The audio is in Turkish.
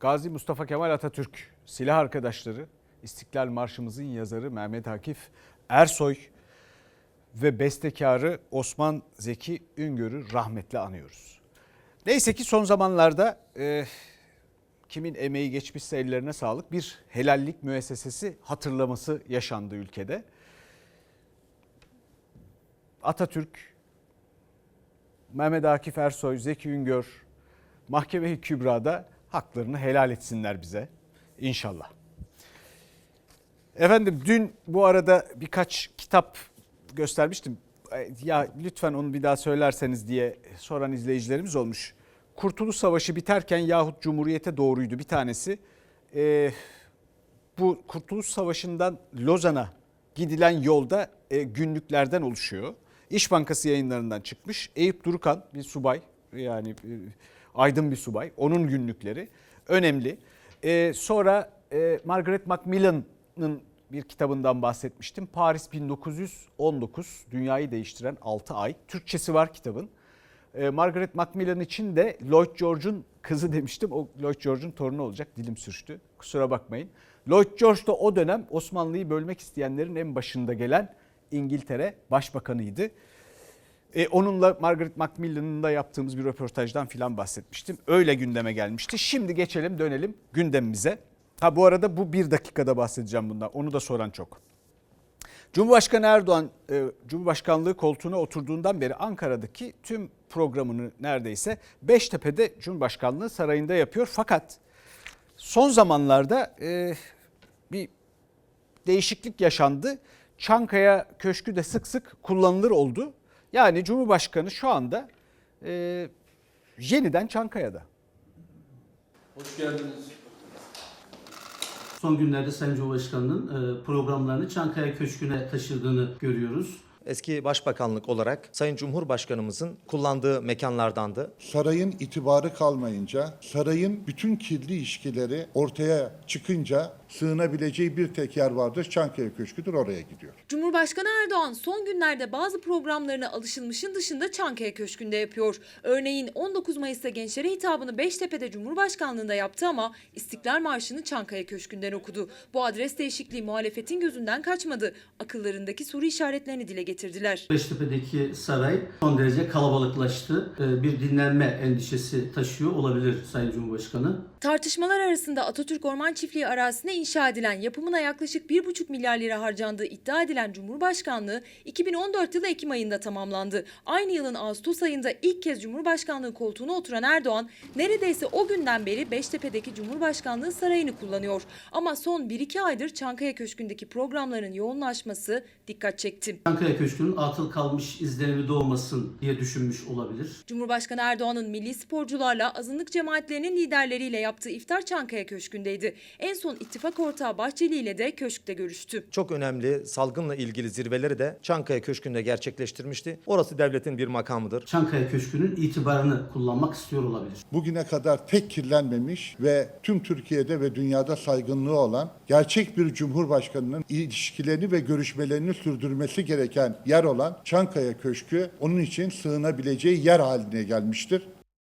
Gazi Mustafa Kemal Atatürk, silah arkadaşları, İstiklal Marşımızın yazarı Mehmet Akif Ersoy ve bestekarı Osman Zeki Üngör'ü rahmetle anıyoruz. Neyse ki son zamanlarda e, kimin emeği geçmişse ellerine sağlık bir helallik müessesesi hatırlaması yaşandı ülkede. Atatürk, Mehmet Akif Ersoy, Zeki Üngör Mahkeme-i Kübra'da haklarını helal etsinler bize inşallah. Efendim dün bu arada birkaç kitap göstermiştim. Ya lütfen onu bir daha söylerseniz diye soran izleyicilerimiz olmuş. Kurtuluş Savaşı biterken yahut Cumhuriyete doğruydu bir tanesi. Ee, bu Kurtuluş Savaşı'ndan Lozan'a gidilen yolda e, günlüklerden oluşuyor. İş Bankası yayınlarından çıkmış. Eyüp Durukan bir subay yani e, aydın bir subay. Onun günlükleri önemli. Ee, sonra e, Margaret Macmillan'ın bir kitabından bahsetmiştim. Paris 1919 dünyayı değiştiren 6 ay. Türkçesi var kitabın. Ee, Margaret Macmillan için de Lloyd George'un kızı demiştim. O Lloyd George'un torunu olacak. Dilim sürçtü. Kusura bakmayın. Lloyd George da o dönem Osmanlı'yı bölmek isteyenlerin en başında gelen İngiltere Başbakanıydı. E, onunla Margaret Macmillan'ın da yaptığımız bir röportajdan filan bahsetmiştim. Öyle gündeme gelmişti. Şimdi geçelim dönelim gündemimize. Ha bu arada bu bir dakikada bahsedeceğim bundan. Onu da soran çok. Cumhurbaşkanı Erdoğan e, Cumhurbaşkanlığı koltuğuna oturduğundan beri Ankara'daki tüm programını neredeyse Beştepe'de Cumhurbaşkanlığı sarayında yapıyor. Fakat son zamanlarda e, bir değişiklik yaşandı. Çankaya Köşkü de sık sık kullanılır oldu. Yani Cumhurbaşkanı şu anda e, yeniden Çankaya'da. Hoş geldiniz. Son günlerde Sayın Cumhurbaşkanı'nın e, programlarını Çankaya Köşkü'ne taşırdığını görüyoruz. Eski başbakanlık olarak Sayın Cumhurbaşkanımızın kullandığı mekanlardandı. Sarayın itibarı kalmayınca, sarayın bütün kirli ilişkileri ortaya çıkınca sığınabileceği bir tek yer vardır. Çankaya Köşkü'dür oraya gidiyor. Cumhurbaşkanı Erdoğan son günlerde bazı programlarını alışılmışın dışında Çankaya Köşkü'nde yapıyor. Örneğin 19 Mayıs'ta gençlere hitabını Beştepe'de Cumhurbaşkanlığında yaptı ama İstiklal Marşı'nı Çankaya Köşkü'nden okudu. Bu adres değişikliği muhalefetin gözünden kaçmadı. Akıllarındaki soru işaretlerini dile getirdiler. Beştepe'deki saray son derece kalabalıklaştı. E, bir dinlenme endişesi taşıyor olabilir Sayın Cumhurbaşkanı. Tartışmalar arasında Atatürk Orman Çiftliği arazisine inşa edilen yapımına yaklaşık 1,5 milyar lira harcandığı iddia edilen Cumhurbaşkanlığı 2014 yılı Ekim ayında tamamlandı. Aynı yılın Ağustos ayında ilk kez Cumhurbaşkanlığı koltuğuna oturan Erdoğan neredeyse o günden beri Beştepe'deki Cumhurbaşkanlığı sarayını kullanıyor. Ama son 1-2 aydır Çankaya Köşkü'ndeki programların yoğunlaşması dikkat çekti. Çankaya Köşkü'nün atıl kalmış izlenimi doğmasın diye düşünmüş olabilir. Cumhurbaşkanı Erdoğan'ın milli sporcularla azınlık cemaatlerinin liderleriyle yaptığı iftar Çankaya Köşkü'ndeydi. En son ittifak ortağı Bahçeli ile de köşkte görüştü. Çok önemli salgınla ilgili zirveleri de Çankaya Köşkü'nde gerçekleştirmişti. Orası devletin bir makamıdır. Çankaya Köşkü'nün itibarını kullanmak istiyor olabilir. Bugüne kadar tek kirlenmemiş ve tüm Türkiye'de ve dünyada saygınlığı olan gerçek bir cumhurbaşkanının ilişkilerini ve görüşmelerini sürdürmesi gereken yer olan Çankaya Köşkü onun için sığınabileceği yer haline gelmiştir.